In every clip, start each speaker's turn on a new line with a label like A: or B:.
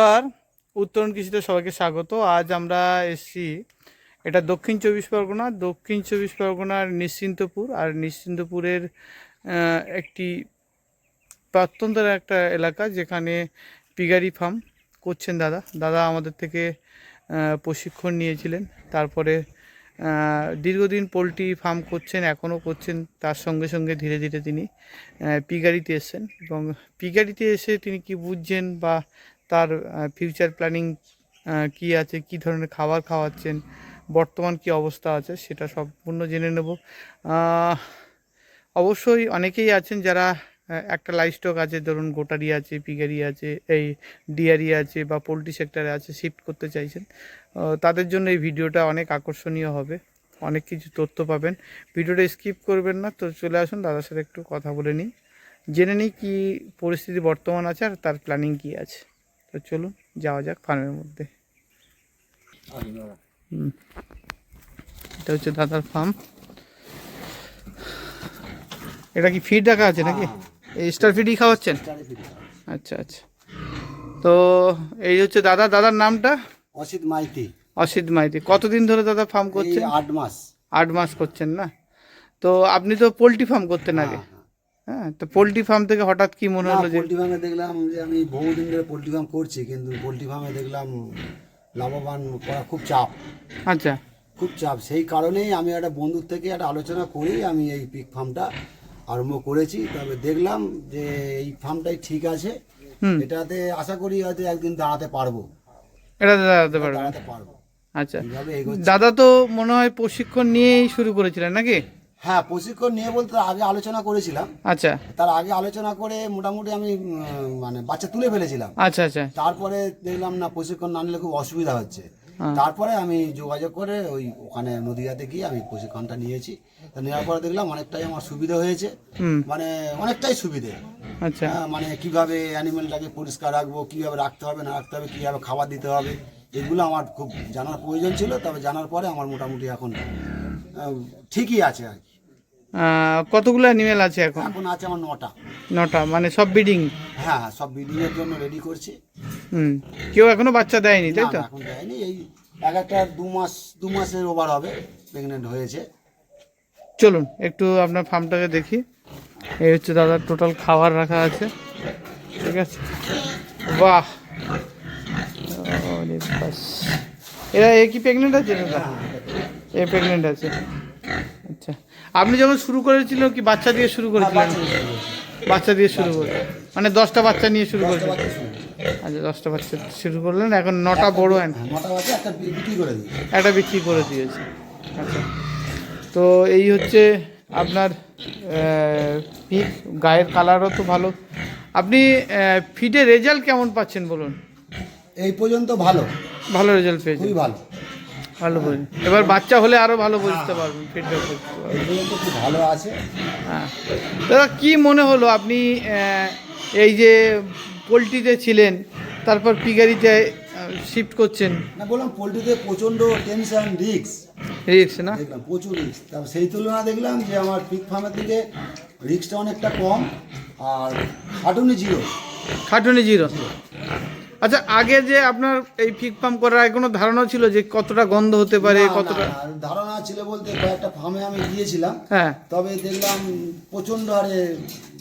A: নমস্কার। উত্তরণ কৃষিতে সবাইকে স্বাগত। আজ আমরা এসেছি, এটা দক্ষিণ চব্বিশ পরগনা। দক্ষিণ চব্বিশ পরগনার নিশ্চিন্তপুর আর নিশ্চিন্তপুরের একটি প্রত্যন্ত একটা এলাকা যেখানে পিগারি ফার্ম করছেন দাদা। দাদা আমাদের থেকে প্রশিক্ষণ নিয়েছিলেন। তারপরে দীর্ঘদিন পোলট্রি ফার্ম করছেন, এখনও করছেন। তার সঙ্গে সঙ্গে ধীরে ধীরে তিনি পিগারিতে এসেছেন এবং পিগারিতে এসে তিনি কি বুঝছেন বা তার ফিউচার প্ল্যানিং কি আছে, কি ধরনের খাবার খাওয়াচ্ছেন, বর্তমান কি অবস্থা আছে সেটা সম্পূর্ণ জেনে নেব। অবশ্যই অনেকেই আছেন যারা একটা লাইভ স্টক আছে, ধরুন গোটারি আছে, পিগারি আছে, এই ডিয়ারি আছে বা পোলট্রি সেক্টরে আছে শিফট করতে চাইছেন তাদের জন্য এই ভিডিওটা অনেক আকর্ষণীয় হবে। অনেক কিছু তথ্য পাবেন। ভিডিওটা স্কিপ করবেন না, তো চলে আসুন, দাদার সাথে একটু কথা বলে নিই। জেনে নিই কী পরিস্থিতি বর্তমান আছে আর তার প্ল্যানিং কী আছে। তো চলুন যাওয়া যাক ফার্মের মধ্যে। হুম। এটা হচ্ছে দাদার ফার্ম এটা কি ফিড রাখা আছে নাকি? এই স্টার ফিডই খাওয়াচ্ছেন? আচ্ছা আচ্ছা। তো এই হচ্ছে দাদা দাদার নামটা?
B: অসিত মাইতি।
A: অসিত মাইতি। কতদিন ধরে দাদা ফার্ম করছেন?
B: আট মাস।
A: আট মাস করছেন না? তো আপনি তো পোলট্রি ফার্ম করতেন আগে। হ্যাঁ তো পোলট্রি ফার্ম থেকে হঠাৎ কি মনে হলো যে
B: পোলট্রি ফার্মে দেখলাম যে আমি বহুদিন ধরে পোলট্রি ফার্ম করছি কিন্তু পোলট্রি ফার্মে দেখলাম লাভবান করা খুব চাপ।
A: আচ্ছা।
B: খুব চাপ। সেই কারণেই আমি একটা বন্ধুর থেকে একটা আলোচনা করেই আমি এই পিক ফার্মটা আরম্ভ করেছি। তবে দেখলাম যে এই ফার্মটাই ঠিক আছে। এটাতে আশা করি হয়তো একদিন দাঁড়াতে পারব।
A: এটা দাঁড়াতে পারবেন
B: দাঁড়াতে পারব।
A: আচ্ছা। দাদা তো মনে হয় প্রশিক্ষণ নিয়েই শুরু করেছিলেন নাকি?
B: হ্যাঁ প্রশিক্ষণ নিয়ে বলতে আগে আলোচনা করেছিলাম।
A: আচ্ছা।
B: তার আগে আলোচনা করে মোটামুটি আমি উম, মানে বাচ্চা তুলে ফেলেছিলাম।
A: আচ্ছা আচ্ছা।
B: তারপরে দেখলাম না প্রশিক্ষণ না নিলে খুব অসুবিধা হচ্ছে।
A: হ্যাঁ।
B: তারপরে আমি যোগাযোগ করে ওই ওখানে নদীয়াতে গিয়ে আমি প্রশিক্ষণটা নিয়েছি। তা নেওয়ার পরে দেখলাম অনেকটাই আমার সুবিধা হয়েছে।
A: হুম।
B: মানে অনেকটাই সুবিধে।
A: আচ্ছা।
B: হ্যাঁ, মানে কীভাবে অ্যানিমেলটাকে পরিষ্কার রাখব কীভাবে রাখতে হবে না রাখতে হবে কীভাবে খাবার দিতে হবে এগুলো আমার খুব জানার প্রয়োজন ছিল। তবে জানার পরে আমার মোটামুটি এখন আহ, ঠিকই আছে আর কি।
A: কতগুলো অ্যানিমেল আছে এখন?
B: এখন আছে আমার নটা।
A: নটা মানে সব বিডিং
B: হ্যাঁ হ্যাঁ সব ব্রিডিং এর জন্য রেডি করছি।
A: হুম কেউ এখনও বাচ্চা দেয়নি তাই তো?
B: এখন দেয়নি। এই এক একটা দু মাস দু মাসের ওভার হবে প্রেগনেন্ট হয়েছে।
A: চলুন একটু আপনার ফার্মটাকে দেখি। এই হচ্ছে দাদার টোটাল খাবার রাখা আছে। ঠিক আছে? বাহ! এরা এ কি প্রেগনেন্ট আছে দাদা? এ প্রেগনেন্ট আছে। আপনি যখন শুরু করেছিলেন কি বাচ্চা দিয়ে শুরু করেছিলেন? বাচ্চা দিয়ে শুরু করে মানে দশটা বাচ্চা নিয়ে শুরু করেছিলেন। আচ্ছা দশটা বাচ্চা শুরু করলেন এখন নটা বড় অ্যান্ড
B: হ্যাঁ, একটা বিক্রি করে
A: দিয়েছে। আচ্ছা। তো এই হচ্ছে আপনার পিক গায়ের কালারও তো ভালো। আপনি ফিডের রেজাল্ট কেমন পাচ্ছেন বলুন?
B: এই পর্যন্ত ভালো।
A: ভালো রেজাল্ট পেয়েছেন।
B: খুবই ভালো।
A: ভালো বলুন এবার বাচ্চা হলে আরও ভালো বুঝতে পারবেন ফিডব্যাক পারবেন।
B: খুব ভালো আছে।
A: হ্যাঁ। দাদা কী মনে হলো আপনি এই যে পোলট্রিতে ছিলেন তারপর পিগারিতে শিফট করছেন?
B: না বললাম পোলট্রিতে প্রচণ্ড টেনশন রিক্স
A: রিক্স না?
B: দেখলাম প্রচুর রিক্স তারপর সেই তুলনা দেখলাম যে আমার পিক ফার্মের দিকে রিক্সটা অনেকটা কম আর খাটুনি জিরো
A: খাটুনি জিরো আচ্ছা আগে যে আপনার এই ফিক ফার্ম করার আগে কোনো ধারণা ছিল যে কতটা গন্ধ হতে পারে কতটা?
B: ধারণা ছিল বলতে কয়েকটা ফার্মে আমি গিয়েছিলাম।
A: হ্যাঁ।
B: তবে দেখলাম প্রচণ্ড হারে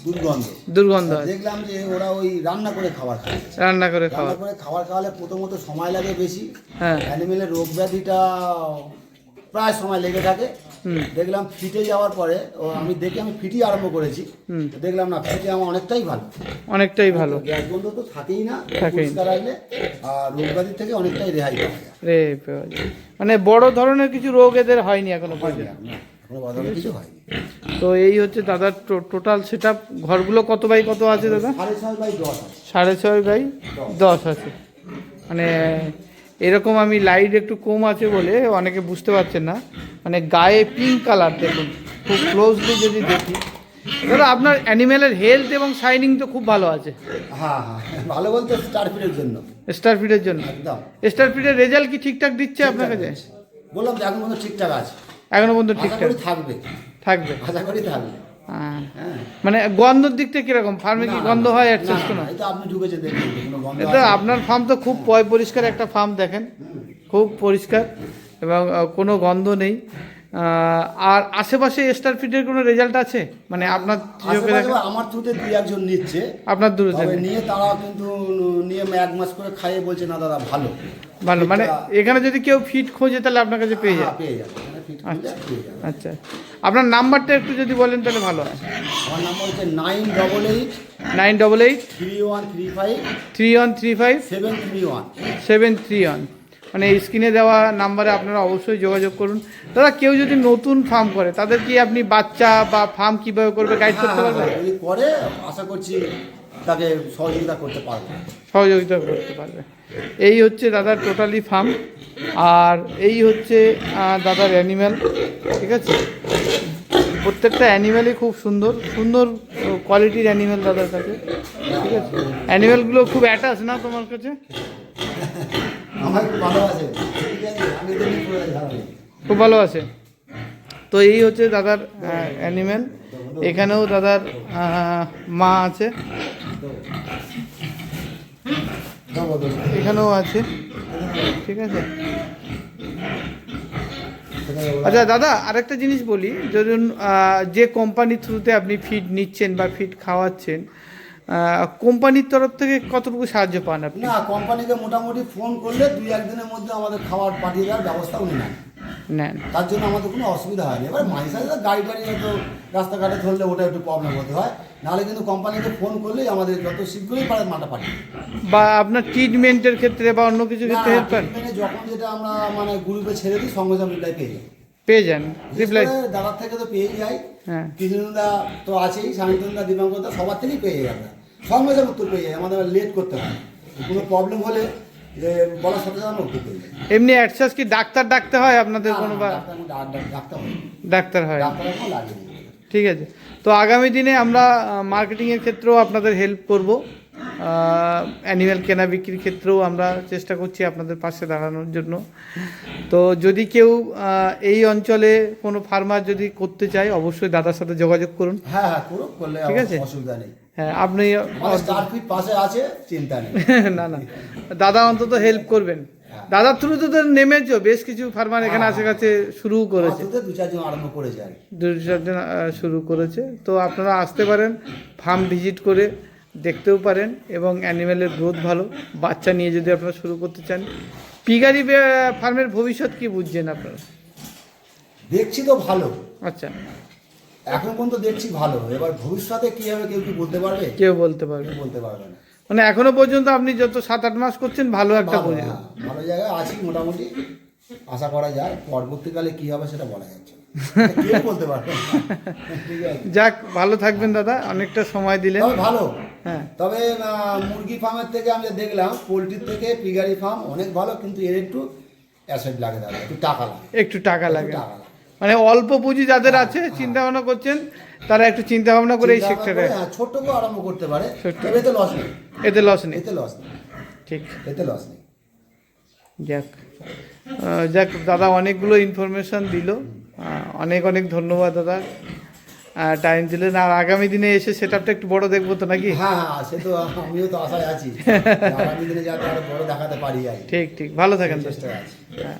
B: দুর্গন্ধ।
A: দুর্গন্ধ
B: দেখলাম যে ওরা ওই রান্না করে খাবার খায়।
A: রান্না করে খাওয়া
B: রান্না করে খাবার খাওয়ালে প্রথমত সময় লাগে বেশি।
A: হ্যাঁ।
B: অ্যানিমেলের রোগ ব্যাধিটা প্রায় সময় লেগে থাকে। দেখলাম ফিটে যাওয়ার পরে ও আমি দেখে আমি ফিটি আরম্ভ করেছি।
A: হুম।
B: দেখলাম না ফিটে আমার অনেকটাই ভালো।
A: অনেকটাই ভালো।
B: গ্যাস বন্ধ তো থাকেই না। পরিষ্কার রাখলে আর রোগ ব্যাধির থেকে অনেকটাই রেহাই পাওয়া যায়।
A: রে মানে বড় ধরনের কিছু রোগ এদের হয়নি এখনও পর্যন্ত।
B: কিছু হয়নি।
A: তো এই হচ্ছে দাদার টোটাল সেট ঘরগুলো কত বাই কত আছে দাদা?
B: সাড়ে ছয় বাই দশ
A: সাড়ে ছয় বাই দশ আছে। মানে এরকম আমি লাইট একটু কম আছে বলে অনেকে বুঝতে পারছেন না। মানে গায়ে পিঙ্ক কালার দেখুন খুব ক্লোজলি যদি দেখি। দাদা আপনার অ্যানিমেলের হেলথ এবং শাইনিং তো খুব ভালো আছে।
B: হ্যাঁ হ্যাঁ ভালো বলতে স্টার জন্য।
A: স্টার ফিডের জন্য?
B: একদম।
A: স্টার ফিডের রেজাল্ট কি ঠিকঠাক দিচ্ছে আপনার কাছে?
B: বললাম যে এখন মতো ঠিকঠাক আছে।
A: এখনও পর্যন্ত ঠিকঠাক।
B: থাকবে।
A: থাকবে।
B: আশা করি থাকবে।
A: মানে গন্ধর দিকটা কীরকম? ফার্মে কি গন্ধ হয় অ্যাডজাস্ট কোনো?
B: এটা?
A: আপনার ফার্ম তো খুব পয় পরিষ্কার একটা ফার্ম দেখেন। খুব পরিষ্কার এবং কোনো গন্ধ নেই। আর আশেপাশে স্টার ফিটের কোনো রেজাল্ট আছে? মানে আপনার
B: আমার থ্রুতে দুই একজন নিচ্ছে।
A: আপনার দূরে
B: নিয়ে তারা কিন্তু নিয়ে এক মাস করে খাইয়ে বলছে না দাদা ভালো।
A: ভালো মানে এখানে যদি কেউ ফিট খোঁজে তাহলে আপনার কাছে পেয়ে
B: হ্যাঁ, পেয়ে যাবে। পেয়ে যাবে।
A: আচ্ছা। আপনার নাম্বারটা একটু যদি বলেন তাহলে ভালো হয়।
B: আমার নাম্বার হচ্ছে nine double eight
A: nine double eight
B: three one three five
A: three one three five
B: seven three one
A: seven three one মানে স্ক্রিনে দেওয়া নাম্বারে আপনারা অবশ্যই যোগাযোগ করুন। দাদা কেউ যদি নতুন ফার্ম করে তাদের কি আপনি বাচ্চা বা ফার্ম কীভাবে করবে গাইড করতে পারবেন?
B: যদি করে আশা করছি তাকে সহযোগিতা করতে পারব।
A: সহযোগিতা করতে পারবে। এই হচ্ছে দাদার টোটালি ফার্ম আর এই হচ্ছে দাদার অ্যানিম্যাল ঠিক আছে? প্রত্যেকটা অ্যানিম্যালই খুব সুন্দর সুন্দর কোয়ালিটির অ্যানিম্যাল দাদার কাছে ঠিক আছে? অ্যানিম্যালগুলো খুব অ্যাটাচ না তোমার কাছে?
B: যাব
A: খুব ভালো আছে। তো এই হচ্ছে দাদার অ্যানিম্যাল এখানেও দাদার মা আছে। এখানেও আছে। ঠিক আছে। আচ্ছা দাদা, আরেকটা জিনিস বলি। ধরুন যে কোম্পানির থ্রুতে আপনি ফিড নিচ্ছেন বা ফিড খাওয়াচ্ছেন কোম্পানির তরফ থেকে কতটুকু সাহায্য পান আপনি?
B: না কোম্পানিকে মোটামুটি ফোন করলে দুই একদিনের মধ্যে আমাদের খাবার পাঠিয়ে দেওয়ার ব্যবস্থা উনি নেন।
A: নেন।
B: তার জন্য আমাদের কোনো অসুবিধা হয়নি। এবার মাঝে সাথে গাড়ি টাড়ি হয়তো রাস্তাঘাটে ধরলে ওটা একটু প্রবলেম হতে হয়। নাহলে কিন্তু কোম্পানিকে ফোন করলেই আমাদের যত শীঘ্রই পারে মালটা পাঠিয়ে
A: বা আপনার ট্রিটমেন্টের ক্ষেত্রে বা অন্য কিছু ক্ষেত্রে হেল্প
B: যখন যেটা আমরা মানে গ্রুপে ছেড়ে দিই সঙ্গে সঙ্গে পেয়ে যাই।
A: পেয়ে যান রিপ্লাই
B: দাদার থেকে তো পেয়ে যাই।
A: হ্যাঁ।
B: কৃষ্ণদা তো আছেই শান্তনুদা দিবাঙ্করদা সবার থেকেই পেয়ে যাই আমরা। সঙ্গে সঙ্গে উত্তর পেয়ে যাই আমাদের লেট করতে হয়। কোনো প্রবলেম হলে যে বলার সাথে সাথে আমরা উত্তর পেয়ে যাই।
A: এমনি অ্যাডসাস কি ডাক্তার ডাকতে হয় আপনাদের কোনো বা
B: ডাক্তার হয়
A: ডাক্তার হয়। ঠিক আছে। তো আগামী দিনে আমরা মার্কেটিংয়ের ক্ষেত্রেও আপনাদের হেল্প করব। অ্যানিম্যাল কেনা বিক্রির ক্ষেত্রেও আমরা চেষ্টা করছি আপনাদের পাশে দাঁড়ানোর জন্য। তো যদি কেউ এই অঞ্চলে কোনো ফার্মার যদি করতে চায় অবশ্যই দাদার সাথে যোগাযোগ করুন।
B: হ্যাঁ হ্যাঁ করলে
A: ঠিক আছে।
B: অসুবিধা নেই।
A: হ্যাঁ আপনি
B: পাশে আছে চিন্তা নেই।
A: না না। দাদা অন্তত হেল্প করবেন। দাদার থ্রুতে তো নেমেছো বেশ কিছু ফার্মার এখানে আশেপাশে করেছে।
B: আমার দু চারজন আরম্ভ করেছে
A: দু চারজন শুরু করেছে। তো আপনারা আসতে পারেন ফার্ম ভিজিট করে দেখতেও পারেন এবং অ্যানিম্যালের গ্রোথ ভালো। বাচ্চা নিয়ে যদি আপনারা শুরু করতে চান। পিগারি ফার্মের ভবিষ্যৎ কি বুঝছেন আপনারা?
B: দেখছি তো ভালো।
A: আচ্ছা।
B: এখন পর্যন্ত দেখছি ভালো। এবার ভবিষ্যতে কি হবে কেউ কি বলতে পারবে?
A: কেউ বলতে পারবে
B: বলতে পারবে না।
A: মানে এখনও পর্যন্ত আপনি যত সাত আট মাস করছেন ভালো একটা
B: ভালো, হ্যাঁ, ভালো জায়গায় আছি মোটামুটি। আশা করা যায় পরবর্তীকালে কি হবে সেটা বলা যাচ্ছে বলতে পারবে
A: যাক ভালো থাকবেন দাদা অনেকটা সময় দিলেন।
B: ভালো। তবে মুরগি ফার্মের থেকে আমি দেখলাম পোলট্রির থেকে পিগারি ফার্ম অনেক ভালো কিন্তু এর একটু অ্যাসেট লাগে দাদা একটু টাকা লাগে।
A: একটু টাকা লাগে। মানে অল্প পুঁজি যাদের আছে চিন্তা ভাবনা করছেন তারা একটু চিন্তা ভাবনা করে এই সেক্টরে
B: হ্যাঁ, করে আরম্ভ করতে পারে এতে লস নেই।
A: এতে লস নেই।
B: এতে লস নেই।
A: ঠিক।
B: এতে লস নেই।
A: যাক। যাক দাদা অনেকগুলো ইনফরমেশন দিল। অনেক অনেক ধন্যবাদ দাদা। টাইম দিলেন আর আগামী দিনে এসে সেটআপটা একটু বড় দেখব তো নাকি?
B: হ্যাঁ হ্যাঁ সে তো আমিও তো আশায় আছি। আগামী দিনে যাতে আরও বড় দেখাতে পারি
A: ঠিক ঠিক ভালো থাকেন
B: চেষ্টা আছে।
A: হ্যাঁ।